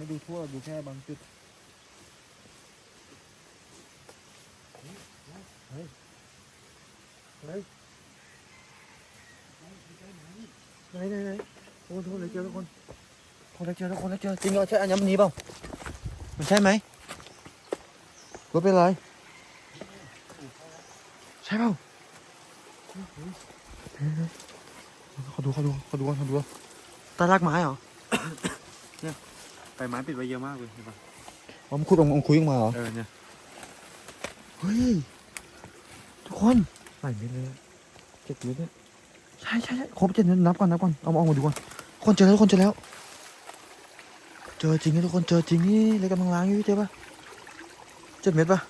ไม่ดูทั่วดูแค่บางจุด เฮ้ย เฮ้ยไหนไหนไหนโอ้โหทุกคนเลยเจอทุกคนทุกคนเลยเจอทุกคนเลยเจอจริงเหรอใช่อัญมณีเปล่ามันใช่ไหมรถเป็นไร ใช่เปล่าเขาดูเขาดูเขาดูเขาดูตาลากไม้เหรอ ใบไม้ปิดไว้เยอะมากเลยเห็นปะอ๋อมันขุดออกมาคุยออกมาเหรอ เออเนี่ยเฮ้ย ทุกคนหลายเม็ดเลยอะเจ็ดเม็ดเนี่ยใช่ใช่ใช่ครบเจ็ดเม็ดนับก่อนนับก่อนเอามาเอามาดูก่อนคนเจอแล้วทุกคนเจอแล้ว เจอจริงนะทุกคนเจอจริงนี่เลยกำลังล้างอยู่พี่เจอปะเจ็ดเม็ดปะ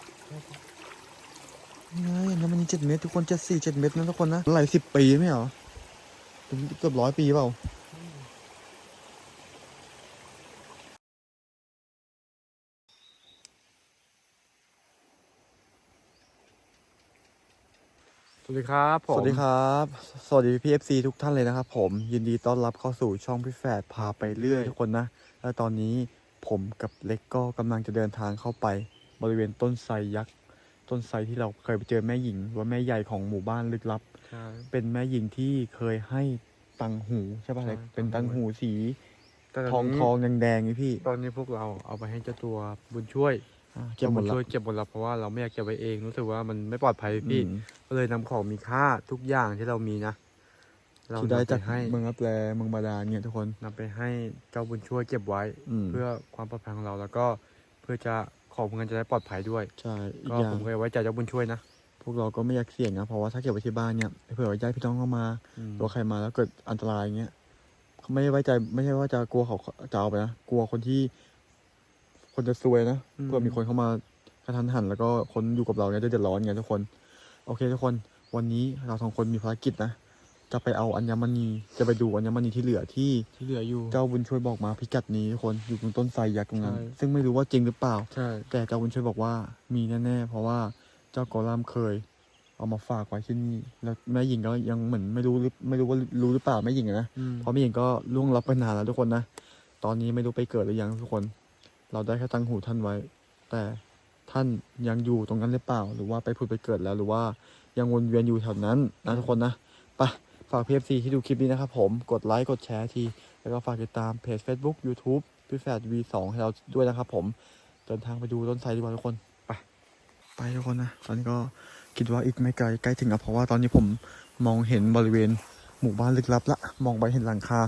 นี่ไงแล้วมันเจ็ดเม็ดทุกคนเจ็ดสี่เจ็ดเม็ดนะทุกคนนะหลายสิบปีไม่เหรอถึงเกือบร้อยปีเปล่า ดีครับผม สวัสดีครับ สวัสดีพี่เอฟซีทุกท่านเลยนะครับผมยินดีต้อนรับเข้าสู่ช่องพี่แฝดพาไปเรื่อยทุกคนนะ และตอนนี้ผมกับเล็กก็กำลังจะเดินทางเข้าไป บริเวณต้นไทรยักษ์ต้นไทรที่เราเคยไปเจอแม่หญิงว่าแม่ใหญ่ของหมู่บ้านลึกลับใช่เป็นแม่หญิงที่เคยให้ตังหูใช่ป่ะเล็กใช่เป็นตังหูสีแต่ทองนี้ทองแดงแดงๆนี่พี่ ตอนนี้พวกเราเอาไปให้เจ้าตัวบุญช่วย อ่าเก็บหมดบุญละ ช่วยเก็บหมดแล้วเพราะว่าเราไม่อยากเก็บไว้เองรู้สึกว่ามันไม่ปลอดภัยพี่ อืม ก็เลยนำของมีค่าทุกอย่างที่เรามีนะเราที่ได้นำไปจากให้เมืองรับแลเมืองบาดาลเนี่ยทุกคน นำไปให้เจ้าบุญช่วยเก็บไว้ อืมเพื่อความปลอดภัยของเราแล้วก็เพื่อจะของพวกนั้นจะได้ปลอดภัยด้วย ใช่อีกก็อย่างผมเคยไว้ใจเจ้าบุญช่วยนะพวกเราก็ไม่อยากเสี่ยงนะเพราะว่าถ้าเก็บไว้ที่บ้านเนี่ยเผื่อว่าญาติพี่น้องเข้ามาอืม หรือว่าใครมาแล้วเกิดอันตรายเงี้ยเขาไม่ได้ไว้ใจไม่ใช่ว่าจะกลัวเขาจะเอาไปนะกลัวคนที่ คนจะซวยนะเผื่อมีคนเข้ามากระทันหัน แล้วก็คนอยู่กับเราเนี่ยจะเดือดร้อนไงทุกคน โอเคทุกคนวันนี้เราสองคนมีภารกิจนะจะไปเอาอัญมณีจะไปดูอัญมณีที่เหลือที่ที่เหลืออยู่เจ้าบุญช่วยบอกมาพิกัดนี้ทุกคนอยู่ตรงต้นไทรยักษ์ตรงนั้นใช่ซึ่งไม่รู้ว่าจริงหรือเปล่าใช่แต่เจ้าบุญช่วยบอกว่ามีแน่ๆเพราะว่าเจ้ากอลัมเคย เอามาฝากไว้ที่นี่แล้วแม่หญิงก็ยังเหมือนไม่รู้หรือไม่รู้ว่ารู้หรือเปล่าแม่หญิงอะนะอืมเพราะแม่หญิงก็ล่วงลับไปนานแล้วทุกคนนะตอนนี้ไม่รู้ไปเกิดหรือยังทุกคน เราได้แค่ตั้งหูท่านไว้ แต่ท่านยังอยู่ตรงนั้นหรือเปล่า หรือว่าไปผุดไปเกิดแล้ว หรือว่ายังวนเวียนอยู่แถวนั้นนะทุกคนนะไปฝากเอฟซีที่ดูคลิปนี้นะครับผมกดไลค์กดแชร์ที แล้วก็ฝากติดตามเพจ Facebook YouTube พี่แฟด V2 ให้เราด้วยนะครับผมเดินทางไปดูต้นไทรดีกว่าทุกคนไปไปทุกคนนะตอนนี้ก็คิดว่าอีกไม่ไกลใกล้ถึงแล้วเพราะว่าตอนนี้ผมมองเห็นบริเวณหมู่บ้านลึกลับละมองไปเห็นหลังคา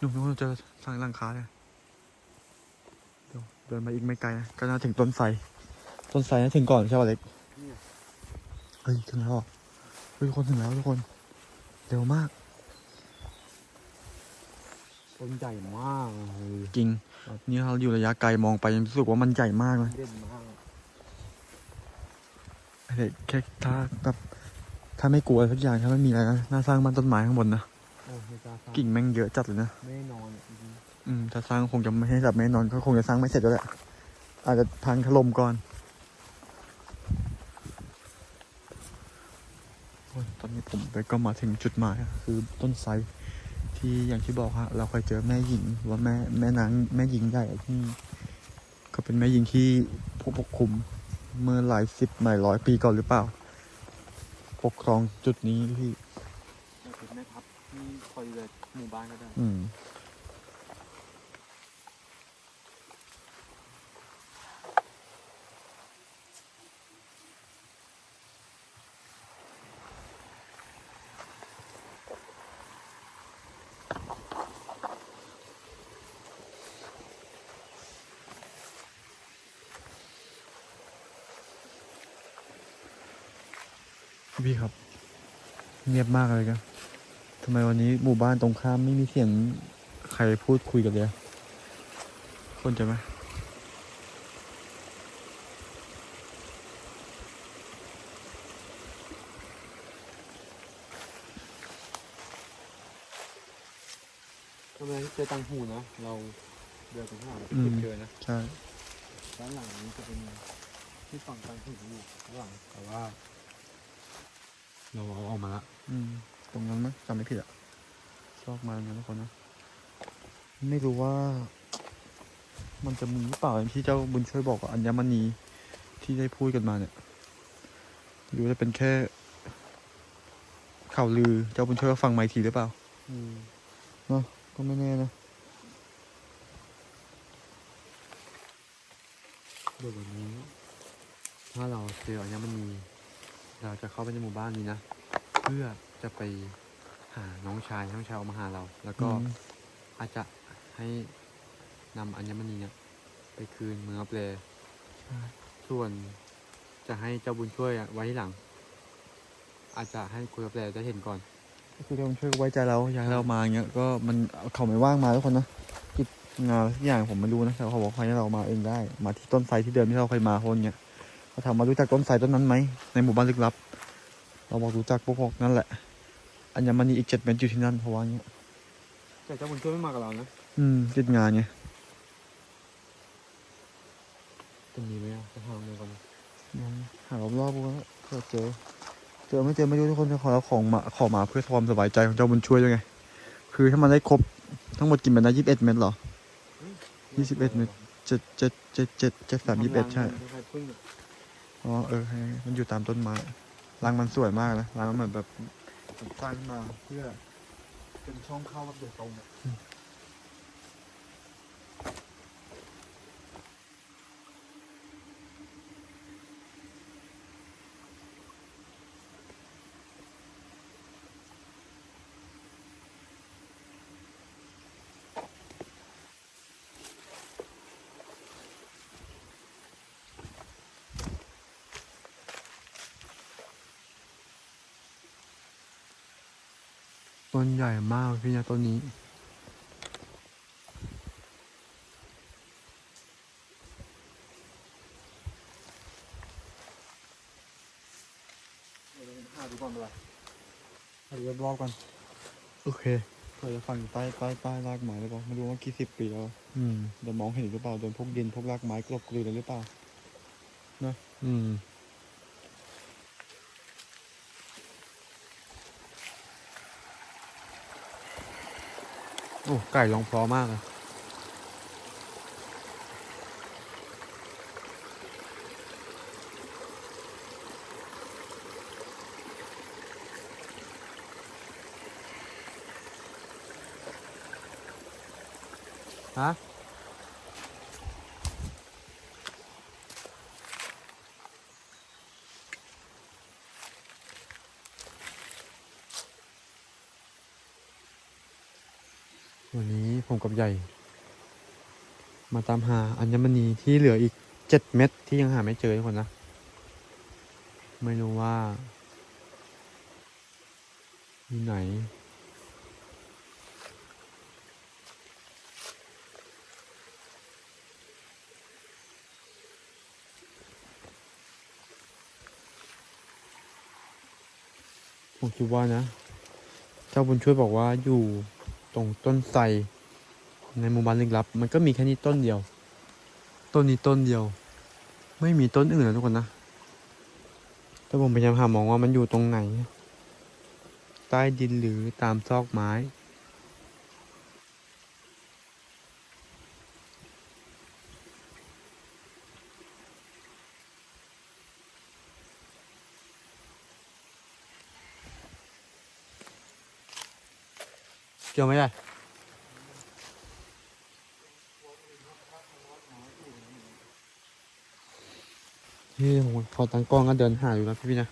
ดูทุกคนเจอทางหลังคาเนี่ย ดี๋ยวเดินมาอีกไม่ไกลนะก็น่าถึงต้นไทรต้นไทรน่าถึงก่อนใช่ป่ะเล็กเฮ้ยถึงแล้วอะเฮ้ยทุกคนถึงแล้วทุกคน เร็วมากต้นใหญ่มากเลยจริงนี่เราอยู่ระยะไกลมองไปยังรู้สึกว่ามันใหญ่มากเลยเด่นมากไอ้เด็กแค่ถ้าแบบถ้าไม่กลัวอะไรสักอย่างถ้าไม่มีอะไรนะน่าสร้างบ้านต้นไม้ข้างบนนะโอ้ไม่กล้าสร้างกิ่งแม่งเยอะจัดเลยนะไม่น อนจริงอืมถ้าสร้างคงจะไม่ให้แบบไม่นอนก็คงจะสร้างไม่เสร็จแล้วแหละอาจจะพังถล่มก่อนโอ้ยตอนนี้ผมไปก็มาถึงจุดหมายอะคือต้นไทรที่อย่างที่บอกฮะเราเคยเจอแม่หญิงหรือว่าแม่แม่นางแม่หญิงใหญ่ที่ก็เป็นแม่หญิงที่ผู้ปกคลุมเมื่อหลายสิบหลายร้อยปีก่อนหรือเปล่า ปกครองจุดนี้พี่ๆเป็นแม่ทัพที่คอยดูแลหมู่บ้านก็ได้ อืม พี่ครับ เงียบมากเลยครับทำไมวันนี้หมู่บ้านตรงข้ามไม่มีเสียงใครพูดคุยกันเลยอะคนจะไหมทำไมเจอตังหูนะ เราเดินตรงข้างหลังเราไปเก็บเจอนะ ใช่ด้านหลังนี้จะเป็นที่ฝั่งตังหูอยู่ข้างหลังแต่ว่า เราเอาออกมาละอืม ตรงนั้นมั้ยจำไม่ผิดอะชอบมาอย่างนั้นทุกคนนะ ไม่รู้ว่า มันจะมีหรือเปล่าอย่างที่เจ้าบุญช่วยบอกว่าอัญมณีที่ได้พูดกันมาเนี่ยหรือว่าจะเป็นแค่ข่าวลือเจ้าบุญช่วยก็ฟังมาอีกทีหรือเปล่าอืมก็ไม่แน่นะเดี๋ยววันนี้ ถ้าเราเจออัญมณี เราจะเข้าไปในหมู่บ้านนี้นะ เพื่อจะไปหาน้องชายน้องชายเอามาหาเรา แล้วก็อืมอาจจะให้นำอัญมณีเนี่ยไปคืนเมืองอับเลส่วนจะให้เจ้าบุญช่วยอะไว้ที่หลัง อาจจะให้คุยอับเลได้เห็นก่อนก็คือเจ้าบุญช่วยก็ไว้ใจเราอยากให้เรามาอย่างเงี้ยก็มันเขาไม่ว่างมาทุกคนนะกิจงานทุกอย่างผมไม่รู้นะแต่เขาบอกให้เรามาเองได้ มาที่ต้นไทรที่เดิมที่เราเคยมาคนเนี้ยเขา ถามมารู้จักต้นไทรต้นนั้นไหมในหมู่บ้านลึกลับ เราบอกรู้จักพวกพวกนั่นแหละ อัญมณีอีกเจ็ดเม็ดอยู่ที่นั่นเพราะว่าเงี้ยแต่เจ้าบุญช่วยไม่มากับเรานะ อืมกิจงานไงจะมีไหมอะจะทำอะไรกันยังหารอบๆพวกนั้นเผื่อเจอ เจอไม่เจอไม่รู้ทุกคนจะขอเราของมาขอมาเพื่อความสบายใจของเจ้าบุญช่วยด้วยไง คือถ้ามันได้ครบทั้งหมดกินไปนะยี่สิบเอ็ดเม็ดเหรอยี่สิบเอ็ดเม็ดเจ็ดเจ็ดเจ็ดเจ็ดเจ็ดสามยี่สิบเอ็ดใช่คล้ายๆพึ่ง อ๋อเออให้มันอยู่ตามต้นไม้รังมันสวยมากนะรังมันเหมือนแบบสร้างขึ้นมาเพื่อเป็นช่องเข้าแบบเดยตรง ต้นใหญ่มากพี่นะต้นนี้ หาดูก่อนเลยหาดูรอบๆก่อนโอเค เผื่อจะฝังใต้ใต้ใต้รากไม้หรือเปล่าไม่รู้ว่ากี่สิบปีแล้วอืมเดี๋ยวมองเห็นหรือเปล่าโดนพวกดินพวกรากไม้กลบกลืนแล้วหรือเปล่าอืม โอ้ไก่ร้องเพราะมากเลยฮะ วันนี้ผมกับ ใหญ่ มาตามหาอัญมณีที่เหลืออีกเจ็ดเม็ดที่ยังหาไม่เจอทุกคนนะ ไม่รู้ว่าอยู่ไหนผมคิดว่านะ เจ้าบุญช่วยบอกว่าอยู่ตรงต้นไทร ในหมู่บ้านลึกลับ มันก็มีแค่นี้ต้นเดียว ต้นนี้ต้นเดียว ไม่มีต้นอื่นนะทุกคนนะแต่ผมพยายามหามองว่ามันอยู่ตรงไหน ใต้ดินหรือตามซอกไม้เจอไหมได้ นี่ผมพอตั้งกล้องก็เดินหาอยู่แล้วพี่พี่นะ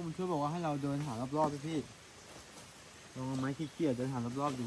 เจ้มช่วยบอกว่าให้เราเดินหารอบๆพี่พี่ลองเอาไม้ขี้เกียจเดินหารอบๆดู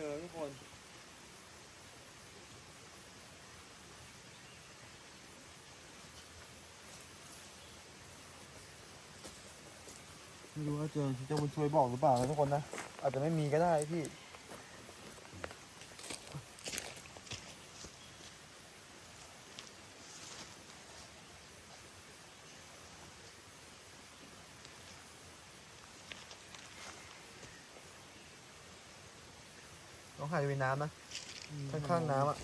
จอทุกคนไม่รู้ว่าเจอที่เจ้าบุญช่วยบอกหรือเปล่านะทุกคนนะ อาจจะไม่มีก็ได้พี่ หายไปน้ำนะข้างๆน้ำอะ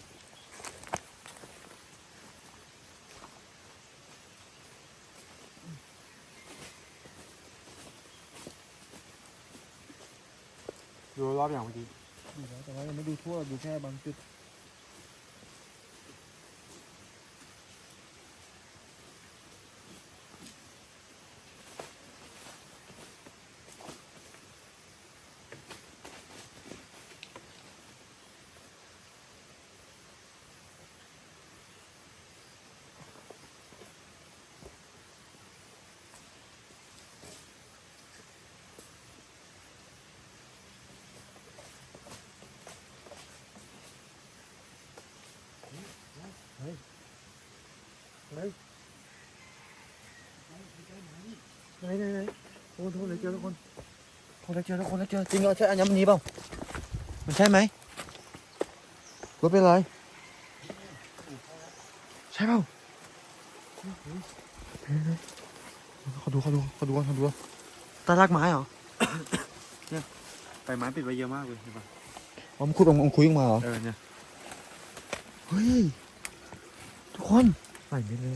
ดูรอบอย่างเมื่อกี้ดูแล้วแต่ว่ายังไม่ดูทั่วดูแค่บางจุด ไหนไหนไหนโอ้โหเลยเจอทุกคนโอ้เลยเจอทุกคนเลยเจอจริงเหรอใช่อัญมณีเปล่ามันใช่ไหมรถเป็นไรใช่เปล่าเขาดูเขาดูเขาดูเขาดูตาลากไม้เหรอเนี่ยใบไม้ปิดไว้เยอะมากเลยเห็นปะอมคุยออกมคุยออกมาเหรอเออเนี่ยเฮ้ยทุกคนใส่เม็ดเลย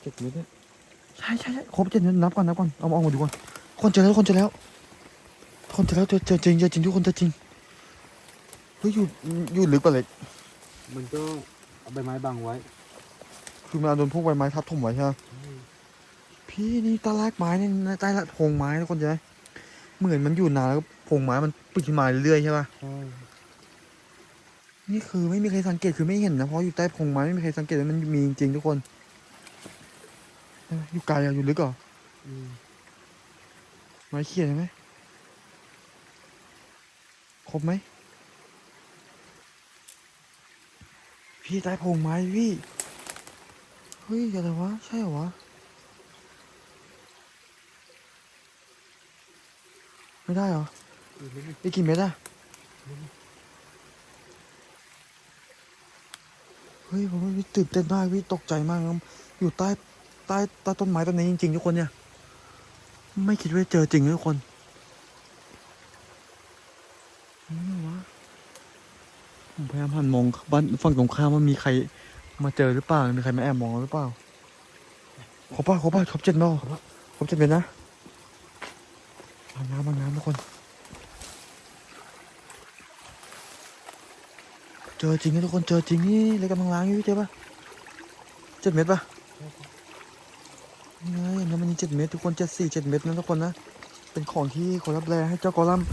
เจ็ดเม็ดเนี่ย ใช่ใช่ใช่ครบเจ็ดเม็ดนับก่อนนับก่อนเอามาออกมาดูก่อนทุกคนเจอแล้วทุกคนเจอแล้วทุกคนเจอแล้วเจอเจอจริงเจอจริงทุกคนเจอจริงเฮ้ยอยู่อยู่ลึกกว่าเลยมันก็เอาใบไม้บังไว้ คือมันเอาโดนพวกใบไม้ทับถมไว้ใช่ไหมพี่นี่ตาลากไม้นี่ใต้ละพงไม้ทุกคนใช่ไหมเหมือนมันอยู่นานแล้วก็พงไม้มันปิดขึ้นมาเรื่อยๆใช่ปะใช่นี่คือไม่มีใครสังเกตคือไม่เห็นนะเพราะอยู่ใต้พงไม้ไม่มีใครสังเกตว่ามันมีจริงๆทุกคนเอยู่ไกลอะอยู่ลึกเหรออืมไม้เขียนใช่ไหมครบไหมพี่ใต้พงไม้พี่ เฮ้ยอะไรวะ ใช่เหรอวะ ไม่ได้เหรอได้กี่เม็ดอะเฮ้ยผมตื่นเต้นมากพี่ตกใจมากครับอยู่ใต้ ใต้ใต้ต้นไม้ต้นนี้จริงๆทุกคนเนี่ย ไม่คิดว่าจะเจอจริงนะทุกคนนี่วะผมพยายามหันมองบ้านฝั่งตรงข้ามว่ามีใคร มาเจอหรือเปล่ามีใครมาแอบมองหรือเปล่าครบป่ะครบป่ะครบเจ็ดเนาะครบเจ็ดเป็นนะบางน้ำบางน้ำทุกคน เจอจริงนะทุกคนเจอจริงนี่เลยกำลังล้างอยู่เจอปะเจ็ดเม็ดปะ นี่ไงเนี่ยมันมีเจ็ดเม็ดทุกคนเจ็ดสี่เจ็ดเม็ดนะทุกคนนะ เป็นของที่คนรับแลให้เจ้ากอลัมน์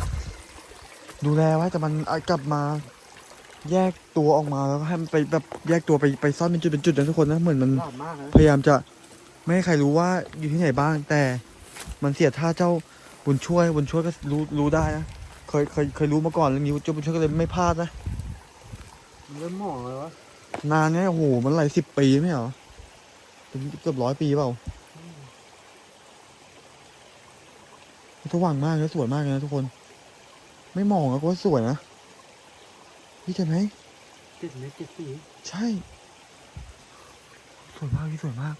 ดูแลไว้แต่มันเอากลับมาแยกตัวออกมาแล้วก็ให้มันไปแบบแยกตัวไปไปซ่อนเป็นจุดเป็นจุดนะทุกคนนะเหมือนมันหลาดมากนะพยายามจะไม่ให้ใครรู้ว่าอยู่ที่ไหนบ้าง แต่มันเสียท่าเจ้าบุญช่วยบุญช่วยก็รู้รู้ได้นะเคยเคยเคยรู้มาก่อนเรื่องนี้เจ้าบุญช่วยก็เลยไม่พลาดนะมันเริ่มหมองเลยวะนานเนี่ยโอ้โหมันหลายสิบปีไม่เหรอเป็นเกือบร้อยปีเปล่า สว่างมากเลยสวยมากเลยนะทุกคน ไม่มองอะก็ว่าสวยนะพี่เห็นไหมเจ็ดเมตรเจ็ดสีใช่ สวยมากพี่สวยมาก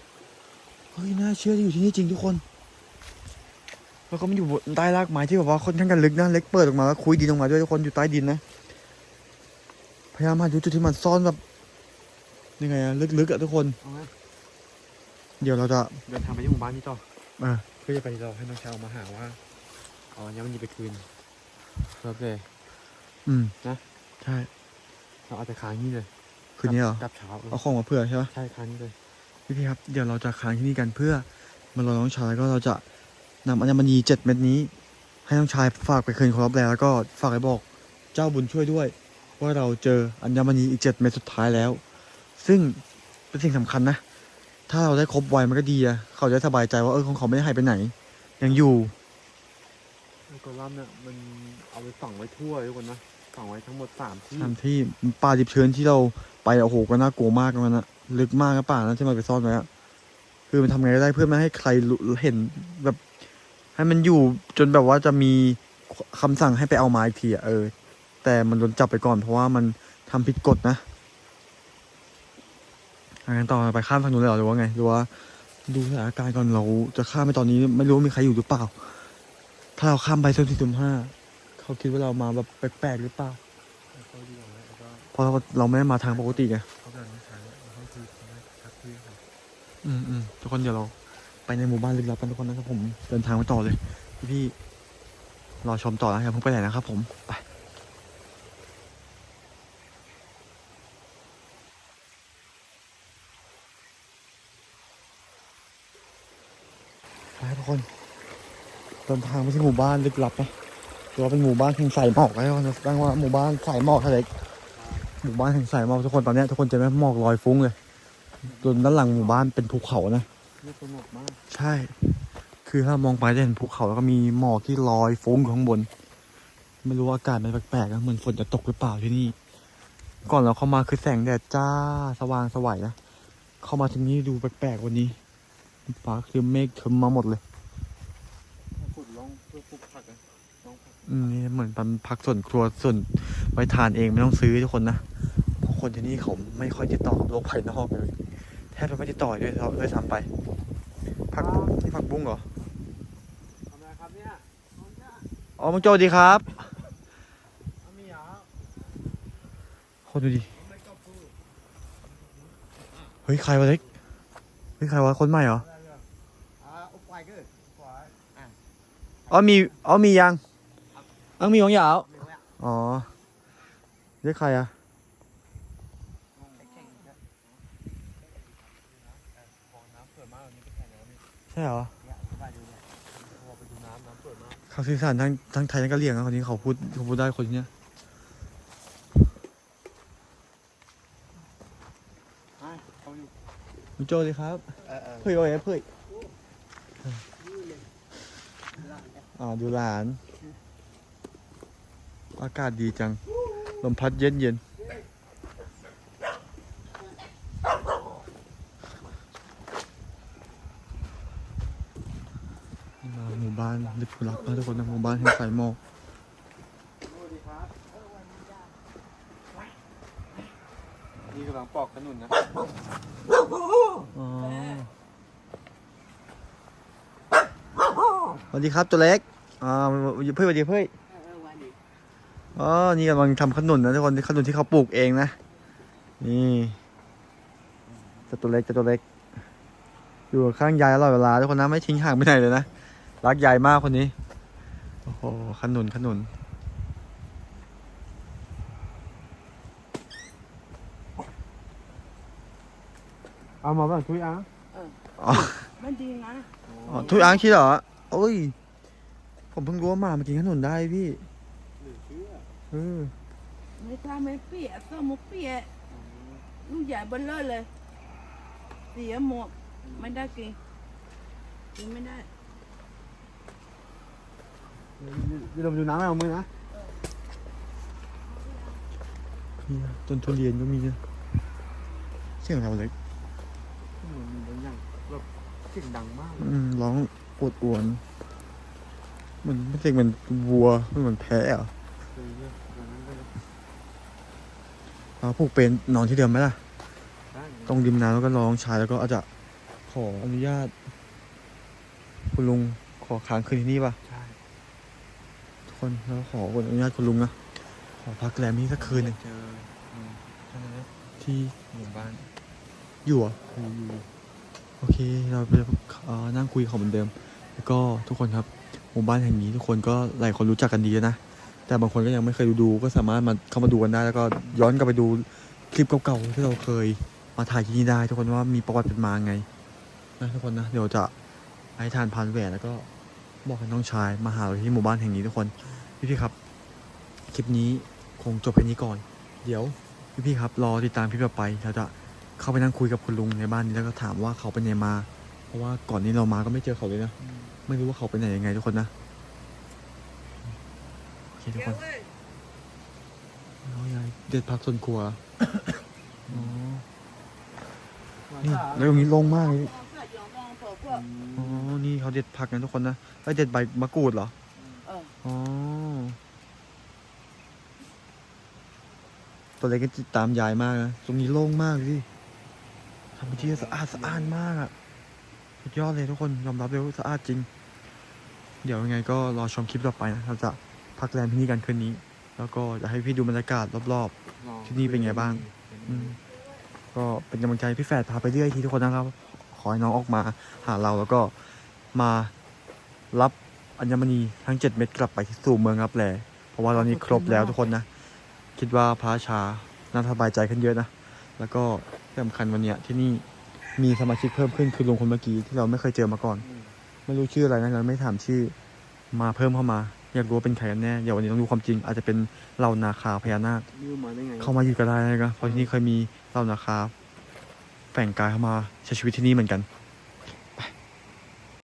เฮ้ยน่าเชื่อที่อยู่ที่นี่จริงทุกคน แล้วก็มันอยู่บนใต้รากไม้ที่แบบว่าค่อนข้างกันลึกนะเล็กเปิดออกมาแล้วคุยดินออกมาด้วยทุกคนอยู่ใต้ดินนะพยายามหาดูจุดที่มันซ่อนแบบยังไงอะลึกๆอะทุกคนเอาไงเดี๋ยวเราจะเดินทางไปที่หมู่บ้านนี้ต่ออ่าเพื่อจะไปรอให้น้องชาวมาหาว่า เอาอัญมณีไปคืนครับเลย อืมนะ ใช่ เราเอาแต่ค้างนี่เลยคืนนี้เหรอ กลับเช้าเออเอาของมาเผื่อใช่ปะใช่ค้างนี่เลย พี่พี่ครับ เดี๋ยวเราจะค้างที่นี่กันเพื่อมารอน้องชายแล้วก็เราจะนำอัญมณีเจ็ดเม็ดนี้ ให้น้องชายฝากไปคืนเคารพแล้วแล้วก็ฝากไปบอกเจ้าบุญช่วยด้วย ว่าเราเจออัญมณีอีกเจ็ดเม็ดสุดท้ายแล้ว ซึ่งเป็นสิ่งสำคัญนะ ถ้าเราได้ครบไวมันก็ดีอะเขาจะสบายใจว่าเออของเขาไม่ได้หายไปไหน ยังอยู่ ไอ้กอลัมเนี่ยมันเอาไปฝังไว้ทั่วทุกคนนะฝังไว้ทั้งหมดสามที่ตามที่ป่าดิบเชิญที่เราไปโอ้โหก็น่ากลัวมากกันนะลึกมากนะป่านั้นที่มันไปซ่อนไว้อะคือมันทำไงก็ได้เพื่อไม่ให้ใครเห็นแบบ ให้มันอยู่จนแบบว่าจะมีคำสั่งให้ไปเอามาอีกทีอะเออ แต่มันโดนจับไปก่อนเพราะว่ามันทำผิดกฎนะอันต่อไปข้ามทางนู้นเลยหรือว่าไงหรือว่า ดูสถานการณ์ก่อนเราจะข้ามไปตอนนี้ ไม่รู้มีใครอยู่หรือเปล่า ถ้าเราข้ามไปเส้นที่ตุมห้าเขาคิดว่าเรามาแบบแปลกๆหรือเปล่าเพราะเราไม่ได้มาทางปกติไงอืมอืมทุกคนเดี๋ยวเราไปในหมู่บ้านลึกลับกันทุกคนนะครับผมเดินทางไปต่อเลยพี่พี่รอชมต่อนะครับเพิ่งไปไหนนะครับผมไปไปทุกคน เดินทางไปที่หมู่บ้านลึกลับนะหรือว่าเป็นหมู่บ้านแห่งสายหมอกแล้วนะตั้งว่าหมู่บ้านสายหมอกทะเลหมู่บ้านแห่งสายหมอกทุกคนตอนนี้ทุกคนจะไม่หมอกลอยฟุ้งเลยจนด้านหลังหมู่บ้านเป็นภูเขานะสงบมากใช่ คือถ้ามองไปจะเห็นภูเขาแล้วก็มีหมอกที่ลอยฟุ้งอยู่ข้างบน ไม่รู้ว่าอากาศมันแปลกๆนะเหมือนฝนจะตกหรือเปล่าที่นี่ ก่อนเราเข้ามาคือแสงแดดจ้าสว่างสวยนะ เข้ามาที่นี่ดูแปลกๆวันนี้ฟ้าครึ้มเมฆทึมมาหมดเลย ขุดลงเพื่อปลูกผักอะลองผักอืมนี่เหมือนเป็นพักส่วนครัวส่วนไว้ทานเองไม่ต้องซื้อทุกคนนะเพราะคนที่นี่เขาไม่ค่อยติดต่อกับโลกภายนอกเลยแทบจะไม่ติดต่อด้วยซ้ำด้วยซ้ำไปผักบุ้งนี่ผักบุ้งเหรอทำอะไรครับเนี่ยอ๋อมังโจดีครับอามีเหรอคนดูดิเฮ้ยใครวะเล็กเฮ้ยใครวะคนใหม่เหรออ่าอุปไฟก็ขวาอะ อ๋อมีอ๋อมียังอังมีของหยาวอ๋อเรียกใครอะใช่เหรอเขาสื่อสารทั้งทั้งไทยทั้งกะเหรี่ยงนะคนนี้เขาพูดเขาพูดได้คนเนี้ยเขาอยู่คุณโจดีครับเออเออเพื่อยโอ้ยเพื่อย อ่าดูหลาน อากาศดีจัง ลมพัดเย็นเย็นนี่มาหมู่บ้านลึกลับนะทุกคนนะหมู่บ้านแห่งสายหมอกนี่กำลังปอกขนุนนะ อ๋อส วัสดีครับตัวเล็กอ่าเพื่อนสวัสดีเพื่อนอ๋อ นี่กำลังทำขนุนนะทุกคนขนุนที่เขาปลูกเองนะ นี่จะตัวเล็กจะตัวเล็ก อยู่ข้างยายตลอดเวลาทุกคนนะไม่ทิ้งห่างไปไหนเลยนะ รักยายมากคนนี้ โอ้โห ขนุนขนุนเอามาบ้างช่วยอะอ๋อมันดีนะอ๋อทุยอ้างคิดเหรอ โอ้ย ผมเพิ่งรู้ว่าหมามากินขนุนได้พี่หรือเชื่อเออไม่ทำไม่เปียกเสื้อหมกเปียกลูกใหญ่เบนเลอร์เลย เสียหมวกไม่ได้กินกินไม่ได้เดี๋ยวเราไปดูน้ำให้เอามือนะนี่นะต้นทุเรียนก็มีนะเสียงเราเล็กมันมีบางอย่างแบบเสียงดังมาก อืมร้อง ปวดอวนเหมันไม่ใช่เหมือนวัวไม่เหมือนแพะเหรอคือเนี่ยอย่างนั้นก็เลยเราผูกเป็นนอนที่เดิมไหมล่ะได้ตรงริมน้ำแล้วก็ร้องชายแล้วก็อาจจะขออนุญาต คุณลุงขอค้างคืนที่นี่ป่ะ ใช่ ทุกคนแล้วขออนุญาตคุณลุงนะ ขอพักแรมที่สักคืนหนึ่งเจออืมใช่ไหมที่หมู่บ้าน อยู่เหรอะคืออยู่ โอเค เราไปนั่งคุยเขาเหมือนเดิม แล้วก็ทุกคนครับหมู่บ้านแห่งนี้ทุกคนก็หลายคนรู้จักกันดีนะ แต่บางคนก็ยังไม่เคยดูดูก็สามารถมาเข้ามาดูกันได้ แล้วก็ย้อนกลับไปดูคลิปเก่าๆที่เราเคยมาถ่ายที่นี่ได้ ทุกคนว่ามีประวัติเป็นมาไงนะทุกคนนะเดี๋ยวจะให้ทานพานแหวนแล้วก็บอกให้น้องชายมาหาเราที่หมู่บ้านแห่งนี้ทุกคนพี่ๆครับคลิปนี้คงจบแค่นี้ก่อน เดี๋ยวพี่ๆครับรอติดตามคลิปต่อไปเราจะ เข้าไปนั่งคุยกับคุณลุงในบ้านนี้แล้วก็ถามว่าเขาเป็นยังไงมา เพราะว่าก่อนนี้เรามาก็ไม่เจอเขาเลยนะ ไม่รู้ว่าเขาไปไหนยังไงทุกคนนะ โอเคทุกคนอ๋อยายเด็ดผักส่วนครัวอ๋อนี่แล้วตรงนี้โล่งมากเลยอ๋อ นี่เขาเด็ดผักนะทุกคนนะไอยเด็ดใบมะกรูดเหรอเอออ๋อตัวเล็กก็ติดตามยายมากนะ ตรงนี้โล่งมากสิ ทำเป็นที่สะอาดสะอาดมากอะสุดยอดเลยทุกคนยอมรับเลยว่าสะอาดจริง เดี๋ยวยังไงก็รอชมคลิปต่อไปนะเราจะพักแรมที่นี่กันคืนนี้ แล้วก็จะให้พี่ดูบรรยากาศรอบๆ ที่นี่เป็นไงบ้างอืมก็เป็นกำลังใจให้พี่แฝดพาไปเรื่อยทีทุกคนนะครับ ขอให้น้องออกมาหาเราแล้วก็มารับอัญมณีทั้ง 7 เม็ดกลับไปที่สู่เมืองรับแลเพราะว่าตอนนี้ครบแล้วทุกคนนะ คิดว่าพระชาน่าสบายใจขึ้นเยอะนะ แล้วก็ ที่สำคัญวันเนี้ยที่นี่มีสมาชิกเพิ่มขึ้นคือลุงคนเมื่อกี้ที่เราไม่เคยเจอมาก่อน ไม่รู้ชื่ออะไรนะเราไม่ถามชื่อมาเพิ่มเข้ามา อยากรู้ว่าเป็นใครกันแน่เดี๋ยววันนี้ต้องรู้ความจริงอาจจะเป็นเหล่านาคาพญานาคไม่รู้มาได้ไงเข้ามาอยู่ก็ได้นะครับเพราะที่นี่เคยมีเหล่านาคาแฝงกายเข้ามาใช้ชีวิตที่นี่เหมือนกัน